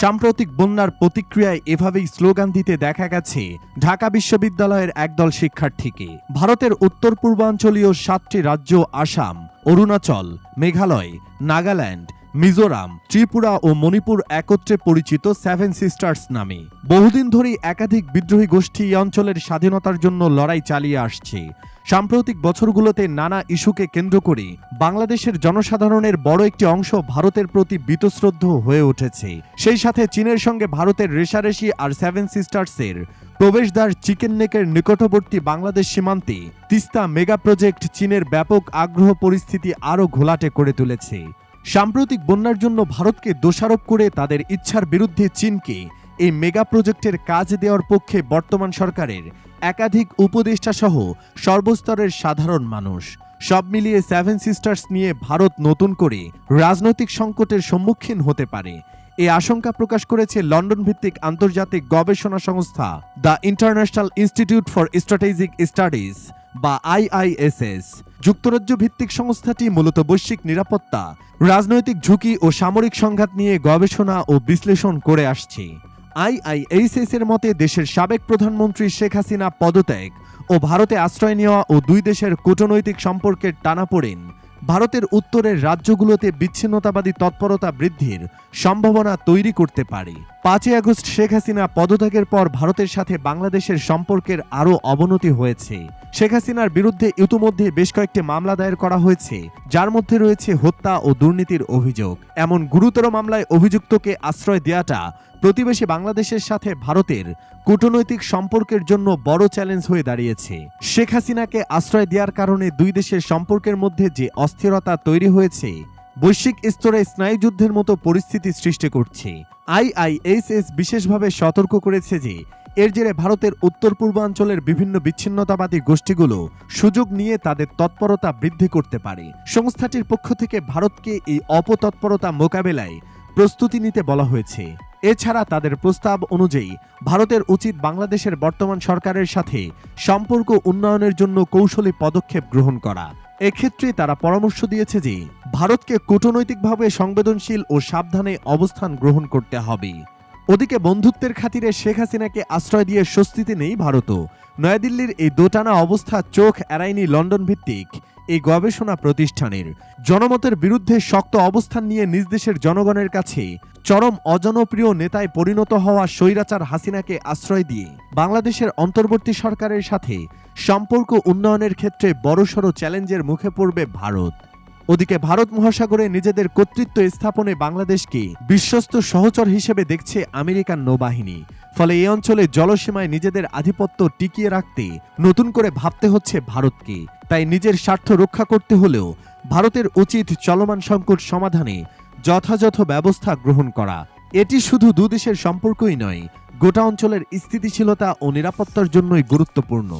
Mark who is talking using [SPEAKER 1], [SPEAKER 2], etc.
[SPEAKER 1] সাম্প্রতিক বন্যার প্রতিক্রিয়ায় এভাবেই স্লোগান দিতে দেখা গেছে ঢাকা বিশ্ববিদ্যালয়ের একদল শিক্ষার্থীকে। ভারতের উত্তর পূর্বাঞ্চলীয় সাতটি রাজ্য আসাম, অরুণাচল, মেঘালয়, নাগাল্যান্ড মিজোরাম, ত্রিপুরা ও মণিপুর একত্রে পরিচিত সেভেন সিস্টার্স নামে। বহুদিন ধরেই একাধিক বিদ্রোহী গোষ্ঠী এই অঞ্চলের স্বাধীনতার জন্য লড়াই চালিয়ে আসছে। সাম্প্রতিক বছরগুলোতে নানা ইস্যুকে কেন্দ্র করে বাংলাদেশের জনসাধারণের বড় একটি অংশ ভারতের প্রতি বীতশ্রদ্ধ হয়ে উঠেছে। সেই সাথে চীনের সঙ্গে ভারতের রেশারেশি আর সেভেন সিস্টার্সের প্রবেশদ্বার চিকেন নেকের নিকটবর্তী বাংলাদেশ সীমান্তে তিস্তা মেগা প্রজেক্ট চীনের ব্যাপক আগ্রহ পরিস্থিতি আরও ঘোলাটে করে তুলেছে। সাম্প্রতিক বন্যার জন্য ভারতকে দোষারোপ করে তাদের ইচ্ছার বিরুদ্ধে চীনকে এই মেগা প্রজেক্টের কাজ দেওয়ার পক্ষে বর্তমান সরকারের একাধিক উপদেষ্টা সহ সর্বস্তরের সাধারণ মানুষ। সব মিলিয়ে সেভেন সিস্টার্স নিয়ে ভারত নতুন করে রাজনৈতিক সংকটের সম্মুখীন হতে পারে। এ আশঙ্কা প্রকাশ করেছে লন্ডন ভিত্তিক আন্তর্জাতিক গবেষণা সংস্থা the International Institute for Strategic Studies বা আইআইএসএস। যুক্তরাজ্য ভিত্তিক সংস্থাটি মূলত বৈশ্বিক নিরাপত্তা, রাজনৈতিক ঝুঁকি ও সামরিক সংঘাত নিয়ে গবেষণা ও বিশ্লেষণ করে আসছে। আইআইএইচএস এর মতে দেশের সাবেক প্রধানমন্ত্রী শেখ হাসিনা পদত্যাগ ও ভারতে আশ্রয় নেওয়া ও দুই দেশের কূটনৈতিক সম্পর্কের টানাপোড়েন ভারতের উত্তরের রাজ্যগুলোতে বিচ্ছিন্নতাবাদী তৎপরতা বৃদ্ধির সম্ভাবনা তৈরি করতে পারে। পাঁচই আগস্ট শেখ হাসিনা পদত্যাগের পর ভারতের সাথে বাংলাদেশের সম্পর্কের আরও অবনতি হয়েছে। শেখ হাসিনার বিরুদ্ধে ইতিমধ্যে বেশ কয়েকটি মামলা দায়ের করা হয়েছে, যার মধ্যে রয়েছে হত্যা ও দুর্নীতির অভিযোগ। এমন গুরুতর মামলায় অভিযুক্তকে আশ্রয় দেওয়াটা প্রতিবেশী বাংলাদেশের সাথে ভারতের কূটনৈতিক সম্পর্কের জন্য বড় চ্যালেঞ্জ হয়ে দাঁড়িয়েছে। শেখ হাসিনাকে আশ্রয় দেওয়ার কারণে দুই দেশের সম্পর্কের মধ্যে যে অস্থিরতা তৈরি হয়েছে, বৈশ্বিক স্তরে স্নায়ুযুদ্ধের মতো পরিস্থিতি সৃষ্টি করছে। আইআইএসএস বিশেষভাবে সতর্ক করেছে যে, এর জেরে ভারতের উত্তর পূর্বাঞ্চলের বিভিন্ন বিচ্ছিন্নতাবাদী গোষ্ঠীগুলো সুযোগ নিয়ে তাদের তৎপরতা বৃদ্ধি করতে পারে। সংস্থাটির পক্ষ থেকে ভারতকে এই অপতৎপরতা মোকাবেলায় প্রস্তুতি নিতে বলা হয়েছে। এছাড়া তাদের প্রস্তাব অনুযায়ী ভারতের উচিত বাংলাদেশের বর্তমান সরকারের সাথে সম্পর্ক উন্নয়নের জন্য কৌশলী পদক্ষেপ গ্রহণ করা। এক্ষেত্রে তারা পরামর্শ দিয়েছে যে, ভারতকে কূটনৈতিকভাবে সংবেদনশীল ও সাবধানে অবস্থান গ্রহণ করতে হবে। ওদিকে বন্ধুত্বের খাতিরে শেখ হাসিনাকে আশ্রয় দিয়ে স্বস্তিতে নেই ভারতও। নয়াদিল্লির এই দোটানা অবস্থা চোখ এড়ায়নি লন্ডন ভিত্তিক। এই গবেষণা প্রতিষ্ঠানের। জনমতের বিরুদ্ধে শক্ত অবস্থান নিয়ে নিজ দেশের জনগণের কাছে চরম অজনপ্রিয় নেতায় পরিণত হওয়া স্বৈরাচার হাসিনাকে আশ্রয় দিয়ে বাংলাদেশের অন্তর্বর্তী সরকারের সাথে সম্পর্ক উন্নয়নের ক্ষেত্রে বড়সড় চ্যালেঞ্জের মুখে পড়বে ভারত। ওদিকে ভারত মহাসাগরে নিজেদের কর্তৃত্ব স্থাপনে বাংলাদেশকে বিশ্বস্ত সহচর হিসেবে দেখছে আমেরিকান নৌবাহিনী। ফলে এই অঞ্চলে জলসীমায় নিজেদের আধিপত্য টিকিয়ে রাখতে নতুন করে ভাবতে হচ্ছে ভারতকে। তাই নিজের স্বার্থ রক্ষা করতে হলেও ভারতের উচিত চলমান সংকট সমাধানে যথাযথ ব্যবস্থা গ্রহণ করা। এটি শুধু দুদেশের সম্পর্কই নয়, গোটা অঞ্চলের স্থিতিশীলতা ও নিরাপত্তার জন্যই গুরুত্বপূর্ণ।